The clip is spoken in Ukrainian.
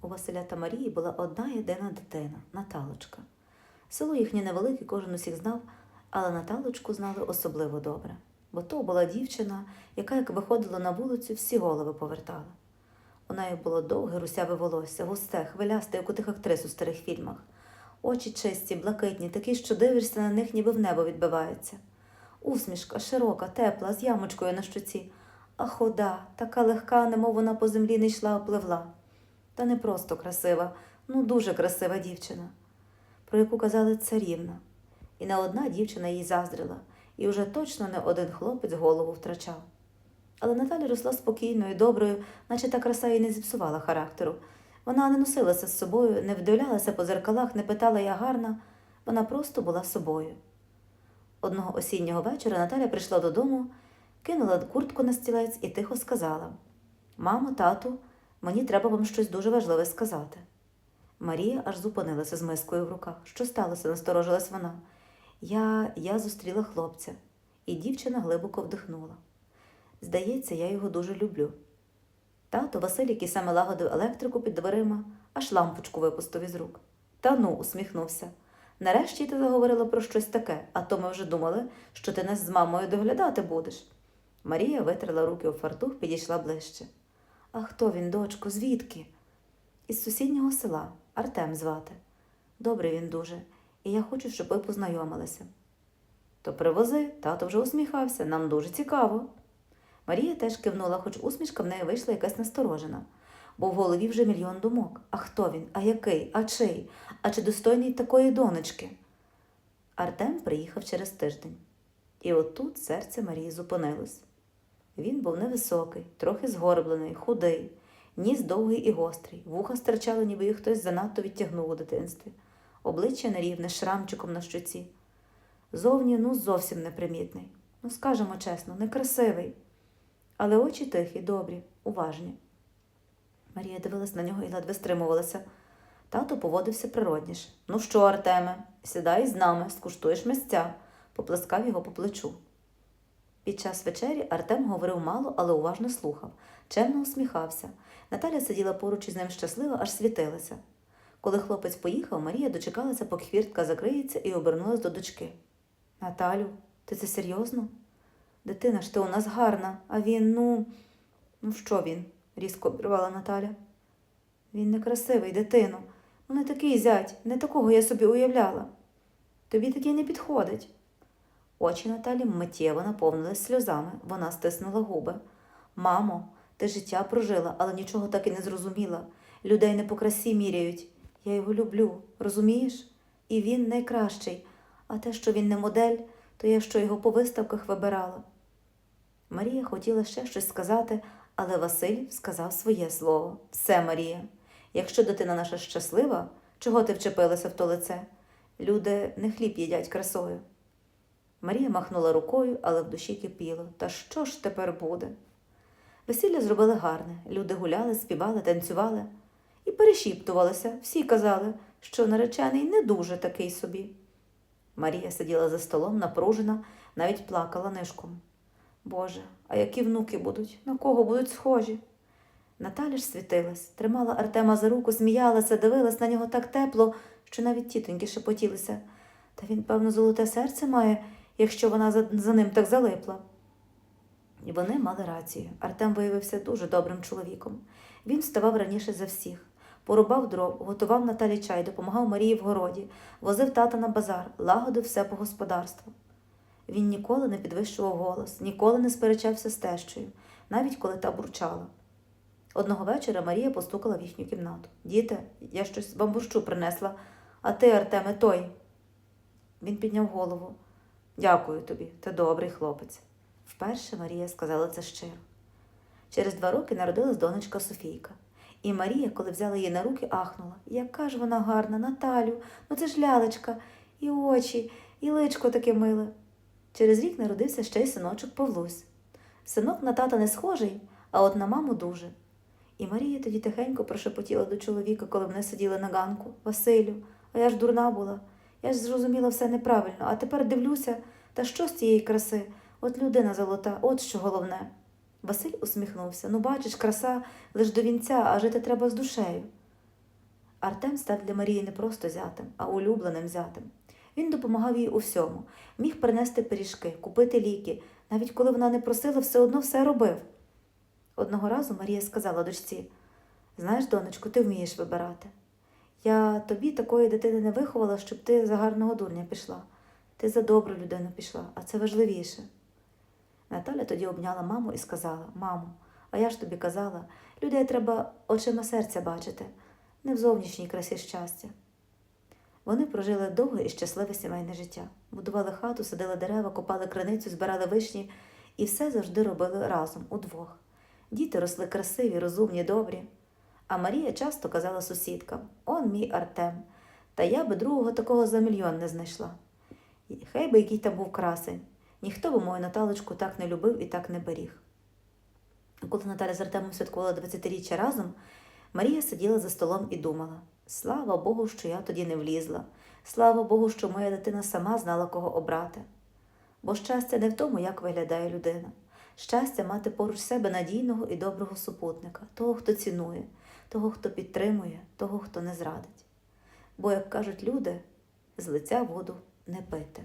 У Василя та Марії була одна єдина дитина Наталочка. Село їхнє невелике, кожен усіх знав, але Наталочку знали особливо добре, бо то була дівчина, яка, як виходила на вулицю, всі голови повертала. У неї було довге русяве волосся, густе, хвилясте, як у тих актрис у старих фільмах. Очі чисті, блакитні, такі, що дивишся на них, ніби в небо відбивається. Усмішка широка, тепла, з ямочкою на щоці, а хода, така легка, немов вона по землі не йшла, а пливла. Та не просто красива, ну дуже красива дівчина, про яку казали царівна. І не одна дівчина їй заздрила, і вже точно не один хлопець голову втрачав. Але Наталя росла спокійною, доброю, наче та краса їй не зіпсувала характеру. Вона не носилася з собою, не вдивлялася по зеркалах, не питала я гарна, вона просто була собою. Одного осіннього вечора Наталя прийшла додому, кинула куртку на стілець і тихо сказала: Мамо, тату, мені треба вам щось дуже важливе сказати. Марія аж зупинилася з мискою в руках. Що сталося? насторожилась вона. Я, я зустріла хлопця, і дівчина глибоко вдихнула. Здається, я його дуже люблю. Тато Василь, який саме лагодив електрику під дверима, аж лампочку випустив із рук. Та ну, усміхнувся. Нарешті ти заговорила про щось таке, а то ми вже думали, що ти нас з мамою доглядати будеш. Марія витерла руки у фартух, підійшла ближче. А хто він, дочко, звідки? Із сусіднього села, Артем звати. Добрий він дуже, і я хочу, щоб ви познайомилися. То привози, тато вже усміхався, нам дуже цікаво. Марія теж кивнула, хоч усмішка в неї вийшла якась насторожена, бо в голові вже мільйон думок. А хто він, а який, а чий, а чи достойний такої донечки? Артем приїхав через тиждень. І отут серце Марії зупинилось. Він був невисокий, трохи згорблений, худий, ніс довгий і гострий, вуха стирчали, ніби їх хтось занадто відтягнув у дитинстві, обличчя нерівне, шрамчиком на щоці. Зовні ну зовсім непримітний. Ну, скажемо чесно, некрасивий. Але очі тихі, добрі, уважні. Марія дивилась на нього і ледве стримувалася. Тато поводився природніше. Ну що, Артеме, сідай з нами, скуштуєш місця, поплескав його по плечу. Під час вечері Артем говорив мало, але уважно слухав, чемно усміхався. Наталя сиділа поруч із ним щаслива, аж світилася. Коли хлопець поїхав, Марія дочекалася, поки хвіртка закриється, і обернулась до дочки. Наталю, ти це серйозно? Дитина ж ти у нас гарна, а він, ну. Ну, що він? різко обірвала Наталя. Він некрасивий, дитину. Ну, не такий зять, не такого я собі уявляла. Тобі такий не підходить. Очі Наталі миттєво наповнились сльозами. Вона стиснула губи. Мамо, ти життя прожила, але нічого так і не зрозуміла. Людей не по красі міряють. Я його люблю, розумієш? І він найкращий. А те, що він не модель, то я що його по виставках вибирала. Марія хотіла ще щось сказати, але Василь сказав своє слово. Все, Марія. Якщо дитина наша щаслива, чого ти вчепилася в то лице? Люди не хліб їдять красою. Марія махнула рукою, але в душі кипіло. Та що ж тепер буде? Весілля зробили гарне. Люди гуляли, співали, танцювали і перешіптувалися. Всі казали, що наречений не дуже такий собі. Марія сиділа за столом, напружена, навіть плакала нишком. Боже, а які внуки будуть? На кого будуть схожі? Наталя ж світилась, тримала Артема за руку, сміялася, дивилась на нього так тепло, що навіть тітоньки шепотілися. Та він, певно, золоте серце має, якщо вона за, за ним так залипла. І вони мали рацію. Артем виявився дуже добрим чоловіком. Він вставав раніше за всіх, порубав дров, готував Наталі чай, допомагав Марії в городі, возив тата на базар, лагодив все по господарству. Він ніколи не підвищував голос, ніколи не сперечався з тещою, навіть коли та бурчала. Одного вечора Марія постукала в їхню кімнату. Діти, я щось бамбурчу принесла, а ти, Артеме, той. Він підняв голову. Дякую тобі, ти добрий хлопець. Вперше Марія сказала це щиро. Через два роки народилась донечка Софійка. І Марія, коли взяла її на руки, ахнула. Яка ж вона гарна, Наталю, ну це ж лялечка, і очі, і личко таке миле. Через рік народився ще й синочок Павлусь. Синок на тата не схожий, а от на маму дуже. І Марія тоді тихенько прошепотіла до чоловіка, коли вони сиділи на ганку. Василю, а я ж дурна була. Я ж зрозуміла все неправильно, а тепер дивлюся, та що з цієї краси? От людина золота, от що головне. Василь усміхнувся. Ну, бачиш, краса лиш до вінця, а жити треба з душею. Артем став для Марії не просто зятем, а улюбленим зятем. Він допомагав їй у всьому, міг принести пиріжки, купити ліки. Навіть коли вона не просила, все одно все робив. Одного разу Марія сказала дочці: Знаєш, донечко, ти вмієш вибирати. Я тобі такої дитини не виховала, щоб ти за гарного дурня пішла. Ти за добру людину пішла, а це важливіше. Наталя тоді обняла маму і сказала: Мамо, а я ж тобі казала, людей треба очима серця бачити, не в зовнішній красі щастя. Вони прожили довге і щасливе сімейне життя, будували хату, садили дерева, копали криницю, збирали вишні і все завжди робили разом, удвох. Діти росли красиві, розумні, добрі. А Марія часто казала сусідкам: Он мій Артем, та я би другого такого за мільйон не знайшла. Хай би який там був красень, ніхто би мою Наталочку так не любив і так не беріг. Коли Наталя з Артемом святкувала 20-річчя разом, Марія сиділа за столом і думала: слава Богу, що я тоді не влізла, слава Богу, що моя дитина сама знала, кого обрати. Бо щастя не в тому, як виглядає людина. Щастя мати поруч себе надійного і доброго супутника, того, хто цінує, того, хто підтримує, того, хто не зрадить. Бо, як кажуть люди, з лиця воду не пити.